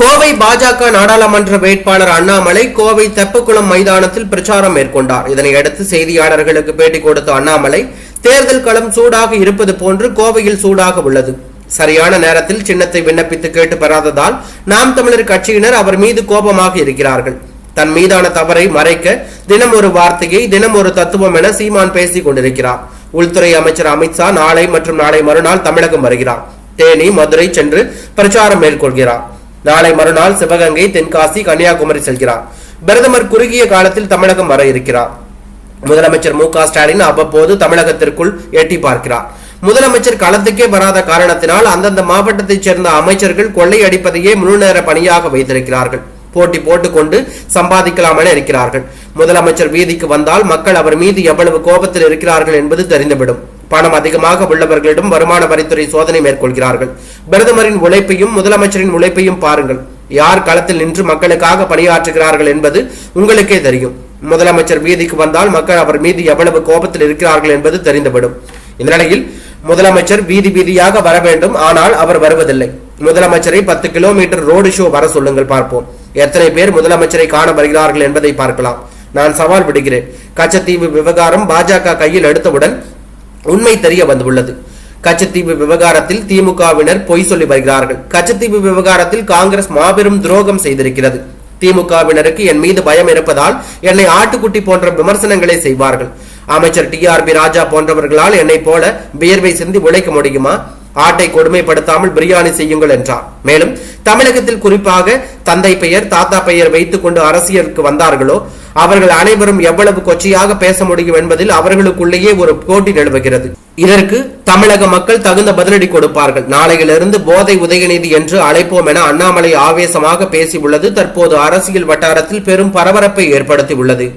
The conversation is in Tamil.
கோவை பாஜக நாடாளுமன்ற வேட்பாளர் அண்ணாமலை கோவை தெப்பக்குளம் மைதானத்தில் பிரச்சாரம் மேற்கொண்டார். இதனையடுத்து செய்தியாளர்களுக்கு பேட்டி கொடுத்த அண்ணாமலை தேர்தல் களம் சூடாக இருப்பது போன்று கோவையில் சூடாக உள்ளது. சரியான நேரத்தில் சின்னத்தை விண்ணப்பித்து கேட்டு பெறாததால் நாம் தமிழர் கட்சியினர் அவர் மீது கோபமாக இருக்கிறார்கள். தன் மீதான தவறை மறைக்க தினம் ஒரு வார்த்தையை தினம் ஒரு தத்துவம் என சீமான் பேசிக் கொண்டிருக்கிறார். உள்துறை அமைச்சர் அமித்ஷா நாளை மற்றும் நாளை மறுநாள் தமிழகம் வருகிறார். தேனி மதுரை சென்று பிரச்சாரம் மேற்கொள்கிறார். நாளை மறுநாள் சிவகங்கை தென்காசி கன்னியாகுமரி செல்கிறார். பிரதமர் குறுகிய காலத்தில் தமிழகம் வர இருக்கிறார். முதலமைச்சர் மு ஸ்டாலின் அவ்வப்போது தமிழகத்திற்குள் எட்டி பார்க்கிறார். முதலமைச்சர் களத்துக்கே வராத காரணத்தினால் அந்தந்த மாவட்டத்தைச் சேர்ந்த அமைச்சர்கள் கொள்ளை அடிப்பதையே முழு நேர பணியாக வைத்திருக்கிறார்கள். போட்டி போட்டுக்கொண்டு சம்பாதிக்கலாம் என இருக்கிறார்கள். முதலமைச்சர் வீதிக்கு வந்தால் மக்கள் அவர் மீது எவ்வளவு கோபத்தில் இருக்கிறார்கள் என்பது தெரிந்துவிடும். பணம் அதிகமாக உள்ளவர்களிடம் வருமான வரித்துறை சோதனை மேற்கொள்கிறார்கள். பிரதமரின் உழைப்பையும் முதலமைச்சரின் உழைப்பையும் பாருங்கள். யார் களத்தில் நின்று மக்களுக்காக பணியாற்றுகிறார்கள் என்பது உங்களுக்கே தெரியும். முதலமைச்சர் வீதிக்கு வந்தால் மக்கள் அவர் மீது எவ்வளவு கோபத்தில் இருக்கிறார்கள் என்பது தெரிந்துவிடும். இந்த நிலையில் முதலமைச்சர் வீதி வீதியாக வர வேண்டும். ஆனால் அவர் வருவதில்லை. முதலமைச்சரை பத்து கிலோமீட்டர் ரோடு ஷோ வர சொல்லுங்கள் பார்ப்போம். எத்தனை பேர் முதலமைச்சரை காண வருகிறார்கள் என்பதை பார்க்கலாம். நான் சவால் விடுகிறேன். கச்சத்தீவு விவகாரம் பாஜக கையில் எடுத்தவுடன் உண்மை தெரிய வந்துள்ளது. கச்சத்தீவு விவகாரத்தில் திமுகவினர் பொய் சொல்லி வருகிறார்கள். கச்சத்தீவு விவகாரத்தில் காங்கிரஸ் மாபெரும் துரோகம் செய்திருக்கிறது. திமுகவினருக்கு என் மீது பயம் இருப்பதால் என்னை ஆட்டுக்குட்டி போன்ற விமர்சனங்களை செய்வார்கள். அமைச்சர் டி ஆர் பி ராஜா போன்றவர்களால் என்னை போல வியர்வை சிந்தி உழைக்க முடியுமா? ஆட்டை கொடுமைப்படுத்தாமல் பிரியாணி செய்யுங்கள் என்றார். மேலும் தமிழகத்தில் குறிப்பாக தந்தை பெயர் தாத்தா பெயர் வைத்துக் கொண்டு அரசியலுக்கு வந்தார்களோ அவர்கள் அனைவரும் எவ்வளவு கொச்சையாக பேச முடியும் என்பதில் அவர்களுக்குள்ளேயே ஒரு போட்டி நிலவுகிறது. இதற்கு தமிழக மக்கள் தகுந்த பதிலடி கொடுப்பார்கள். நாளையிலிருந்து போதை உதயநிதி என்று அழைப்போம் என அண்ணாமலை ஆவேசமாக பேசியுள்ளது. தற்போது அரசியல் வட்டாரத்தில் பெரும் பரபரப்பை ஏற்படுத்தியுள்ளது.